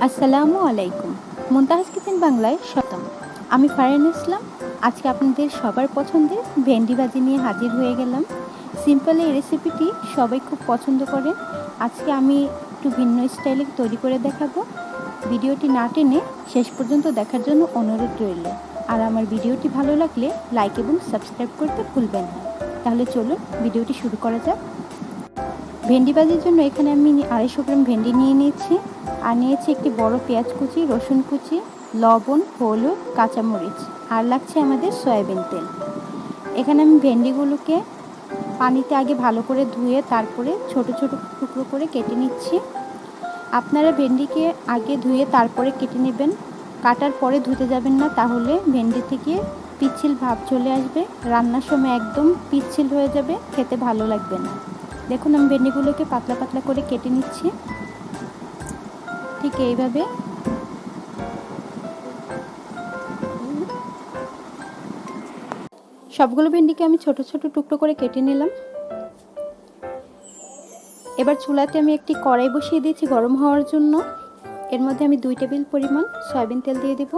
আসসালামু আলাইকুম। মুনতাহাজ কিচেন বাংলায় শতম আমি ফারিন ইসলাম। আজকে আপনাদের সবার পছন্দের ভেন্ডি ভাজি নিয়ে হাজির হয়ে গেলাম। সিম্পল এই রেসিপিটি সবাই খুব পছন্দ করেন। আজকে আমি একটু ভিন্ন স্টাইলে তৈরি করে দেখাবো। ভিডিওটি না টেনে শেষ পর্যন্ত দেখার জন্য অনুরোধ রইল। আর আমার ভিডিওটি ভালো লাগলে লাইক এবং সাবস্ক্রাইব করতে ভুলবেন না। তাহলে চলুন ভিডিওটি শুরু করা যাক। ভেন্ডি ভাজির জন্য এখানে আমি আড়াইশো গ্রাম ভেন্ডি নিয়ে নিয়েছি। আর নিয়েছি একটি বড় পেঁয়াজ কুচি, রসুন কুচি, লবণ, হলুদ, কাঁচামরিচ আর লাগছে আমাদের সয়াবিন তেল। এখানে আমি ভেন্ডিগুলোকে পানিতে আগে ভালো করে ধুয়ে তারপরে ছোট ছোট টুকরো করে কেটে নিচ্ছি। আপনারা ভেন্ডিকে আগে ধুয়ে তারপরে কেটে নেবেন। কাটার পরে ধুতে যাবেন না, তাহলে ভেন্ডি থেকে পিচ্ছিল ভাব চলে আসবে। রান্নার সময় একদম পিচ্ছিল হয়ে যাবে, খেতে ভালো লাগবে না। দেখুন, আমি ভেন্ডিগুলোকে পাতলা পাতলা করে কেটে নিচ্ছি। ঠিক এইভাবে। সবগুলো ভেন্ডিকে আমি ছোট ছোট টুকরো করে কেটে নিলাম। এবার চুলাতে আমি একটি কড়াই বসিয়ে দিয়েছি গরম হওয়ার জন্য। এর মধ্যে আমি দুই টেবিল পরিমাণ সয়াবিন তেল দিয়ে দেব।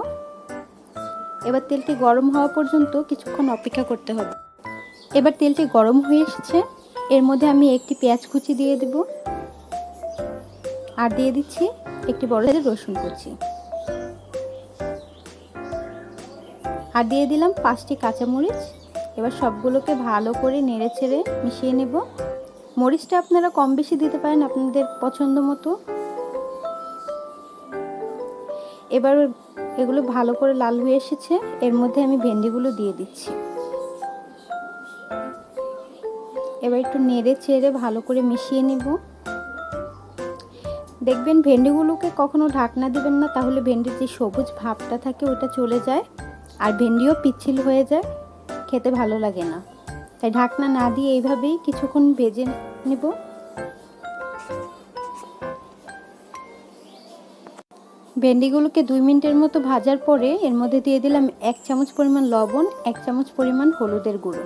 এবার তেলটি গরম হওয়া পর্যন্ত কিছুক্ষণ অপেক্ষা করতে হবে। এবার তেলটি গরম হয়ে এসেছে। এর মধ্যে আমি একটি পেঁয়াজ কুচি দিয়ে দেব। আর দিয়ে দিচ্ছি একটি বড় সাইজের রসুন কুচি। আর দিয়ে দিলাম পাঁচটি কাঁচামরিচ। এবার সবগুলোকে ভালো করে নেড়ে ছেড়ে মিশিয়ে নেব। মরিচটা আপনারা কম বেশি দিতে পারেন আপনাদের পছন্দ মতো। এবার এগুলো ভালো করে লাল হয়ে এসেছে। এর মধ্যে আমি ভেন্ডিগুলো দিয়ে দিচ্ছি। এবার একটু নেড়ে চেড়ে ভালো করে মিশিয়ে নেব। দেখবেন ভেন্ডিগুলোকে কখনো ঢাকনা দিবেন না, তাহলে ভেন্ডির যে সবুজ ভাবটা থাকে ওটা চলে যায় আর ভেন্ডিও পিচ্ছিল হয়ে যায়, খেতে ভালো লাগে না। তাই ঢাকনা না দিয়ে এইভাবেই কিছুক্ষণ ভেজে নেব। ভেন্ডিগুলোকে দুই মিনিটের মতো ভাজার পরে এর মধ্যে দিয়ে দিলাম এক চামচ পরিমাণ লবণ, এক চামচ পরিমাণ হলুদের গুঁড়ো।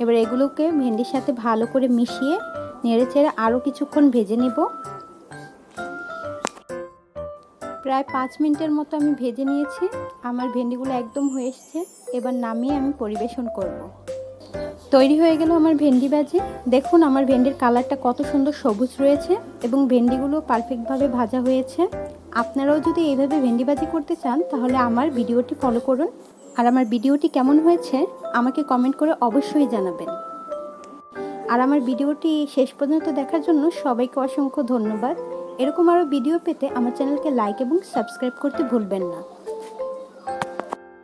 এবার এগুলোকে ভেন্ডির সাথে ভালো করে মিশিয়ে নেড়ে চেড়ে আরও কিছুক্ষণ ভেজে নেব। প্রায় পাঁচ মিনিটের মতো আমি ভেজে নিয়েছি। আমার ভেন্ডিগুলো একদম হয়ে এসছে। এবার নামিয়ে আমি পরিবেশন করব। তৈরি হয়ে গেল আমার ভেন্ডি ভাজি। দেখুন, আমার ভেন্ডির কালারটা কত সুন্দর সবুজ রয়েছে এবং ভেন্ডিগুলো পারফেক্টভাবে ভাজা হয়েছে। আপনারাও যদি এইভাবে ভেন্ডি ভাজি করতে চান, তাহলে আমার ভিডিওটি ফলো করুন। আর আমার ভিডিওটি কেমন হয়েছে, আমাকে কমেন্ট করে অবশ্যই জানাবেন। আর আমার ভিডিওটি শেষ পর্যন্ত দেখার জন্য সবাইকে অসংখ্য ধন্যবাদ। এরকম আরও ভিডিও পেতে আমার চ্যানেলকে লাইক এবং সাবস্ক্রাইব করতে ভুলবেন না।